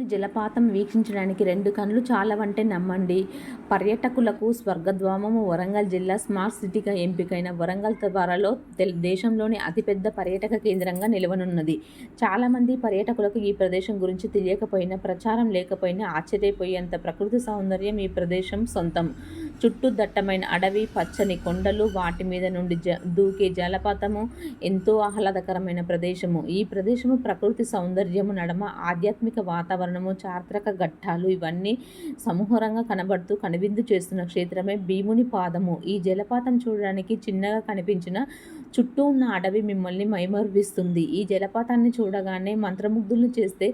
జలపాతం వీక్షించడానికి రెండు కన్నులు చాలవంటే నమ్మండి. పర్యాటకులకు స్వర్గద్వామము వరంగల్ జిల్లా స్మార్ట్ సిటీగా ఎంపికైన వరంగల్ ద్వారాలో దేశంలోని అతిపెద్ద పర్యాటక కేంద్రంగా నిలవనున్నది. చాలామంది పర్యాటకులకు ఈ ప్రదేశం గురించి తెలియకపోయినా ప్రచారం లేకపోయినా ఆశ్చర్యపోయేంత ప్రకృతి సౌందర్యం ఈ ప్రదేశం సొంతం. చుట్టూ దట్టమైన అడవి పచ్చని కొండలు వాటి మీద నుండి జ దూకే జలపాతము ఎంతో ఆహ్లాదకరమైన ప్రదేశము. ఈ ప్రదేశము ప్రకృతి సౌందర్యము నడమ ఆధ్యాత్మిక వాతావరణము చారిత్రక ఘట్టాలు ఇవన్నీ సమూహరంగా కనబడుతూ కనువిందు చేస్తున్న క్షేత్రమే భీముని పాదము. ఈ జలపాతం చూడడానికి చిన్నగా కనిపించిన చుట్టూ ఉన్న అడవి మిమ్మల్ని మైమర్విస్తుంది ఈ జలపాతాన్ని చూడగానే మంత్రముగ్ధులను చేస్తే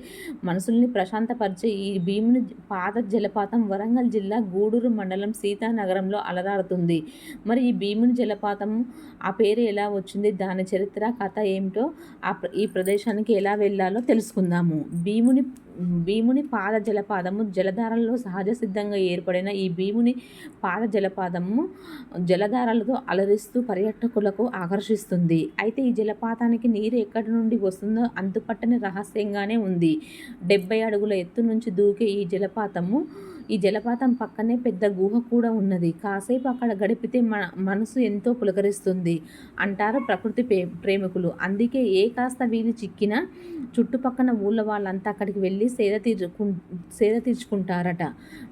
మనసుల్ని ప్రశాంతపరిచే ఈ భీముని పాద జలపాతం వరంగల్ జిల్లా గూడూరు మండలం నగరంలో అలరాడుతుంది మరి ఈ భీముని జలపాతం ఆ పేరు ఎలా వచ్చింది? దాని చరిత్ర కథ ఏమిటో ఆ ఈ ప్రదేశానికి ఎలా వెళ్ళాలో తెలుసుకుందాము. భీముని భీముని పాద జలపాదము జలధారల్లో సహజ సిద్ధంగా ఏర్పడిన ఈ భీముని పాద జలపాదము జలధారలతో అలరిస్తూ పర్యాటకులకు ఆకర్షిస్తుంది. అయితే ఈ జలపాతానికి నీరు ఎక్కడి నుండి వస్తుందో అంతుపట్టని రహస్యంగానే ఉంది. డెబ్బై అడుగుల ఎత్తు నుంచి దూకే ఈ జలపాతము ఈ జలపాతం పక్కనే పెద్ద గుహ కూడా ఉన్నది. కాసేపు అక్కడ గడిపితే మన మనసు ఎంతో పులకరిస్తుంది అంటారు ప్రకృతి ప్రేమికులు. అందుకే ఏ కాస్త వీలు చిక్కినా చుట్టుపక్కన ఊళ్ళ వాళ్ళంతా అక్కడికి వెళ్ళి సేద తీర్చుకు సేద తీర్చుకుంటారట.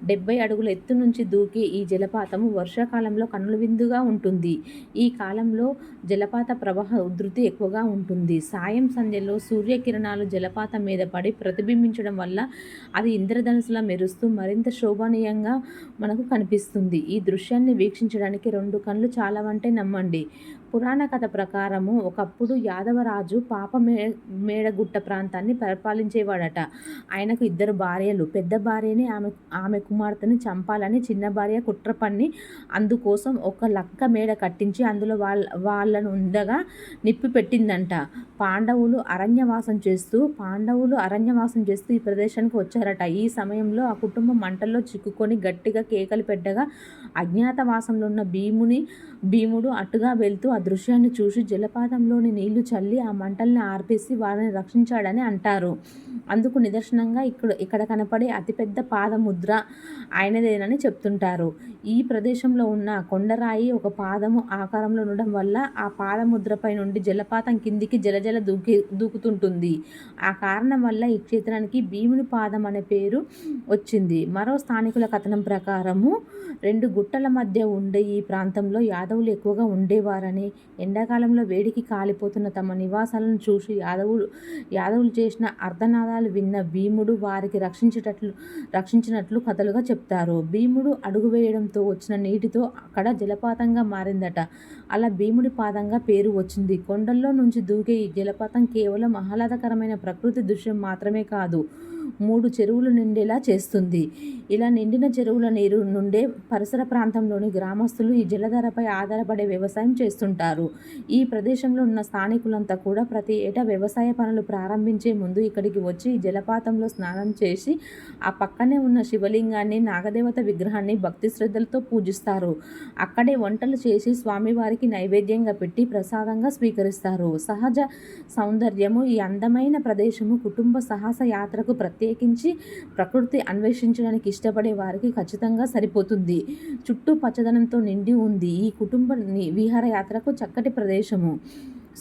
డెబ్బై అడుగుల ఎత్తు నుంచి దూకి ఈ జలపాతము వర్షాకాలంలో కనుల విందుగా ఉంటుంది. ఈ కాలంలో జలపాత ప్రవాహ ఉధృతి ఎక్కువగా ఉంటుంది. సాయం సంధ్యలో సూర్యకిరణాలు జలపాతం మీద పడి ప్రతిబింబించడం వల్ల అది ఇంద్రధనుసులా మెరుస్తూ మరింత శోభనీయంగా మనకు కనిపిస్తుంది. ఈ దృశ్యాన్ని వీక్షించడానికి రెండు కళ్ళు చాలా అంటే నమ్మండి. పురాణ కథ ప్రకారము ఒకప్పుడు యాదవరాజు పాప మే మేడగుట్ట ప్రాంతాన్ని పరిపాలించేవాడట. ఆయనకు ఇద్దరు భార్యలు. పెద్ద భార్యని ఆమె ఆమె కుమార్తెని చంపాలని చిన్న భార్య కుట్ర పన్ని అందుకోసం ఒక లక్క మేడ కట్టించి అందులో వాళ్ళ వాళ్ళను ఉండగా నిప్పి పెట్టిందంట. పాండవులు అరణ్యవాసం చేస్తూ పాండవులు అరణ్యవాసం చేస్తూ ఈ ప్రదేశానికి వచ్చారట. ఈ సమయంలో ఆ కుటుంబం మంటల్లో చిక్కుకొని గట్టిగా కేకలు పెట్టగా అజ్ఞాతవాసంలో ఉన్న భీముని భీముడు అటుగా వెళ్తూ దృశ్యాన్ని చూసి జలపాతంలోని నీళ్ళు చల్లి ఆ మంటల్ని ఆర్పేసి వారిని రక్షించాడని అంటారు. అందుకు నిదర్శనంగా ఇక్కడ ఇక్కడ కనపడే అతిపెద్ద పాదముద్ర ఆయనదేనని చెప్తుంటారు. ఈ ప్రదేశంలో ఉన్న కొండరాయి ఒక పాదము ఆకారంలో ఉండడం వల్ల ఆ పాదముద్రపై నుండి జలపాతం కిందికి జలజల దూకి దూకుతుంటుంది. ఆ కారణం వల్ల ఈ క్షేత్రానికి భీముని పాదం అనే పేరు వచ్చింది. మరో స్థానికుల కథనం ప్రకారము రెండు గుట్టల మధ్య ఉండే ఈ ప్రాంతంలో యాదవులు ఎక్కువగా ఉండేవారని ఎండాకాలంలో వేడికి కాలిపోతున్న తమ నివాసాలను చూసి యాదవులు యాదవులు చేసిన అర్ధనాదాలు విన్న భీముడు వారికి రక్షించేటట్లు రక్షించినట్లు కథలుగా చెప్తారు. భీముడు అడుగు వేయడంతో వచ్చిన నీటితో అక్కడ జలపాతంగా మారిందట. అలా భీముడి పాదంగా పేరు వచ్చింది. కొండల్లో నుంచి దూకే ఈ జలపాతం కేవలం ఆహ్లాదకరమైన ప్రకృతి దృశ్యం మాత్రమే కాదు. మూడు చెరువులు నిండేలా చేస్తుంది. ఇలా నిండిన చెరువుల నీరు నుండే పరిసర ప్రాంతంలోని గ్రామస్తులు ఈ జలధారపై ఆధారపడే వ్యవసాయం చేస్తుంటారు. ఈ ప్రదేశంలో ఉన్న స్థానికులంతా కూడా ప్రతి ఏటా వ్యవసాయ పనులు ప్రారంభించే ముందు ఇక్కడికి వచ్చి ఈ జలపాతంలో స్నానం చేసి ఆ పక్కనే ఉన్న శివలింగాన్ని నాగదేవత విగ్రహాన్ని భక్తి శ్రద్ధలతో పూజిస్తారు. అక్కడే వంటలు చేసి స్వామివారికి నైవేద్యంగా పెట్టి ప్రసాదంగా స్వీకరిస్తారు. సహజ సౌందర్యము ఈ అందమైన ప్రదేశము కుటుంబ సాహస యాత్రకు ప్రతి ప్రత్యేకించి ప్రకృతి అన్వేషించడానికి ఇష్టపడే వారికి ఖచ్చితంగా సరిపోతుంది. చుట్టూ పచ్చదనంతో నిండి ఉంది. ఈ కుటుంబ విహారయాత్రకు చక్కటి ప్రదేశము.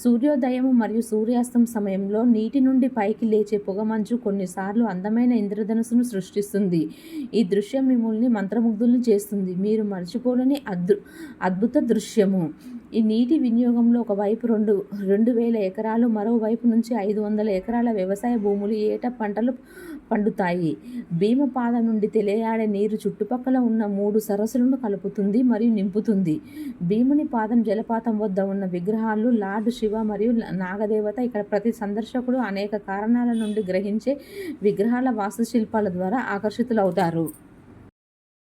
సూర్యోదయం మరియు సూర్యాస్తం సమయంలో నీటి నుండి పైకి లేచే పొగమంచు కొన్నిసార్లు అందమైన ఇంద్రధనుసును సృష్టిస్తుంది. ఈ దృశ్యం మిమ్మల్ని మంత్రముగ్ధుల్ని చేస్తుంది. మీరు మర్చిపోలేని అద్భు అద్భుత దృశ్యము. ఈ నీటి వినియోగంలో ఒకవైపు రెండు రెండు వేల ఎకరాలు మరోవైపు నుంచి ఐదు వందల ఎకరాల వ్యవసాయ భూములు ఏటా పంటలు పండుతాయి. భీమపాద నుండి తెలియాడే నీరు చుట్టుపక్కల ఉన్న మూడు సరస్సులను కలుపుతుంది మరియు నింపుతుంది. భీముని పాదం జలపాతం వద్ద ఉన్న విగ్రహాలు లార్డ్ శివ మరియు నాగదేవత ఇక్కడ ప్రతి సందర్శకుడు అనేక కారణాల నుండి గ్రహించే విగ్రహాల వాస్తుశిల్పాల ద్వారా ఆకర్షితులవుతారు.